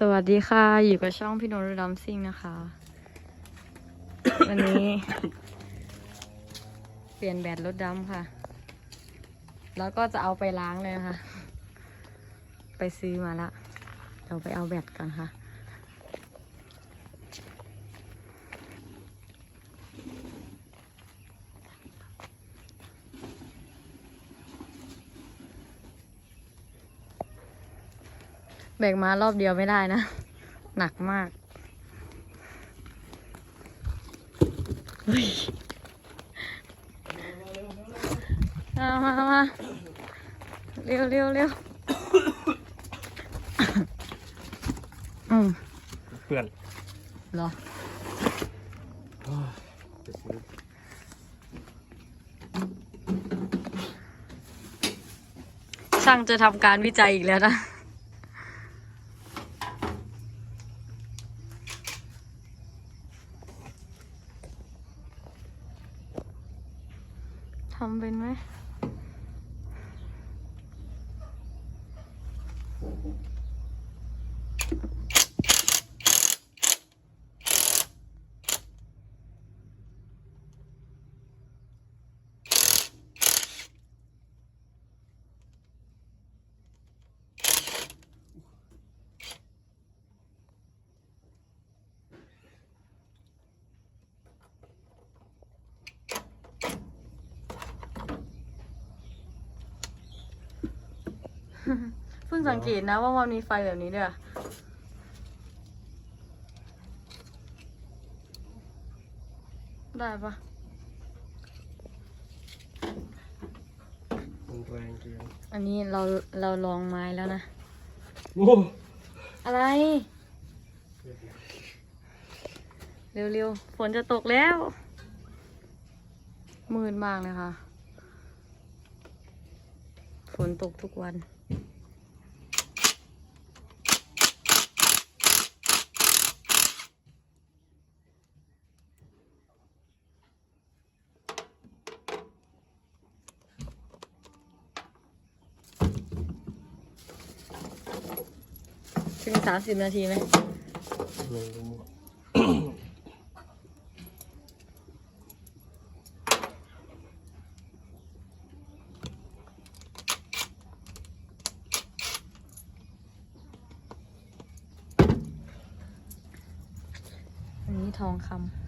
สวัสดีค่ะ อยู่กับช่องพี่โนรดัมซิงนะคะ วันนี้ เปลี่ยนแบตรถดำค่ะ แล้วก็จะเอาไปล้างเลยนะคะ ไปซื้อมาละเดี๋ยวไปเอาแบตก่อนค่ะ บกมารอบเดียวไม่ได้นะ หนักมากเฮ้ยมามามาเร็วเร็วเร็วอืมเพื่อนเหรอจะซื้อช่างจะทำการวิจัยอีกแล้วนะ ทำ เป็นไหมเพิ่งสังเกตนะว่ามันมีไฟแบบนี้ด้วยอะได้ปะมันแรงเกินอันนี้เราเราลองไม้แล้วนะ โอ้อะไร เร็วๆ ฝนจะตกแล้วมืดมากเลยค่ะ ฝนตกทุกวัน ถึงสามสิบนาทีไหมไม่รู้อันนี้ทองคำ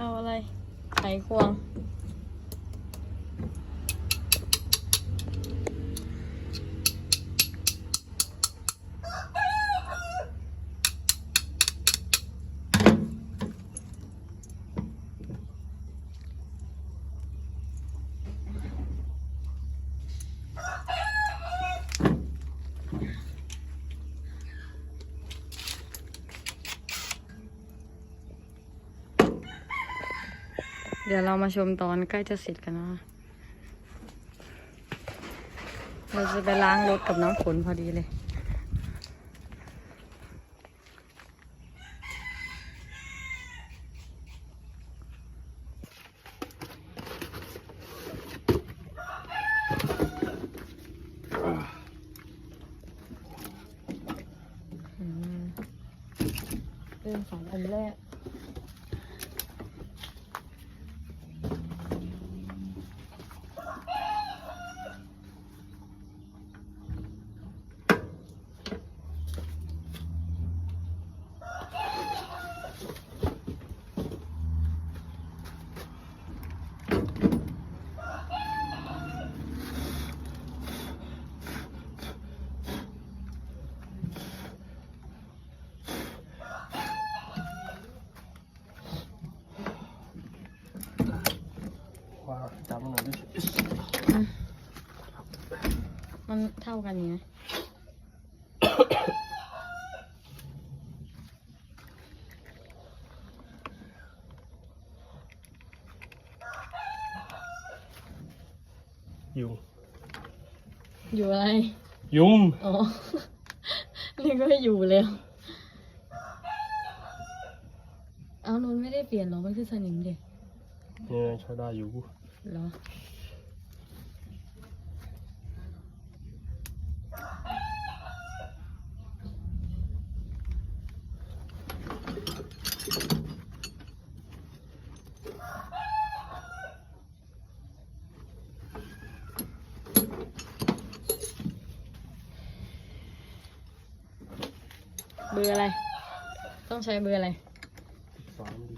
เอาอะไรไขควง เดี๋ยวเรามาชมตอนใกล้จะเสร็จกันนะ เราจะไปล้างรถกับน้ำฝนพอดีเลย อืมเรื่องสองอันแรก เว่าจับมันหน่อยดิ มันเท่ากันไงยุงอยู่อะไร ยุงอ๋อ นี่ก็อยู่แล้ว เอานนไม่ได้เปลี่ยนหรอ มันคือสนิมเด็กเนี่ยใช้ได้อยู่ เหรอ เบอร์อะไร ต้องใช้เบอร์อะไรสามดิ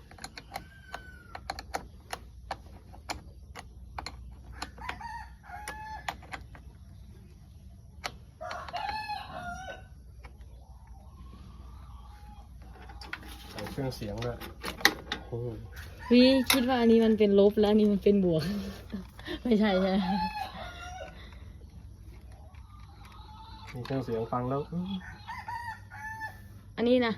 ใส่เครื่องเสียงด้วยโอ้โหวิคิดว่าอันนี้มันเป็นลบแล้วอันนี้มันเป็นบวก ไม่ใช่ใช่ไหมมีเครื่องเสียงฟังแล้วอื้อ อันนี้นะ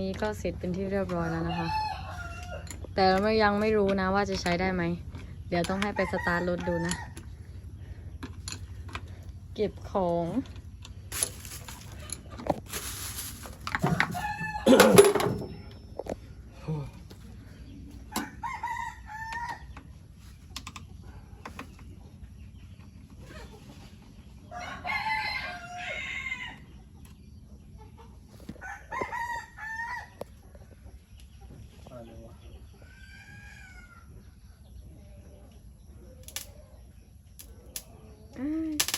นี้ก็เสร็จเป็นที่เรียบร้อยแล้วนะคะ แต่เรายังไม่รู้นะว่าจะใช้ได้ไหม เดี๋ยวต้องให้ไปสตาร์ทรถดูนะ เก็บของ 嗯。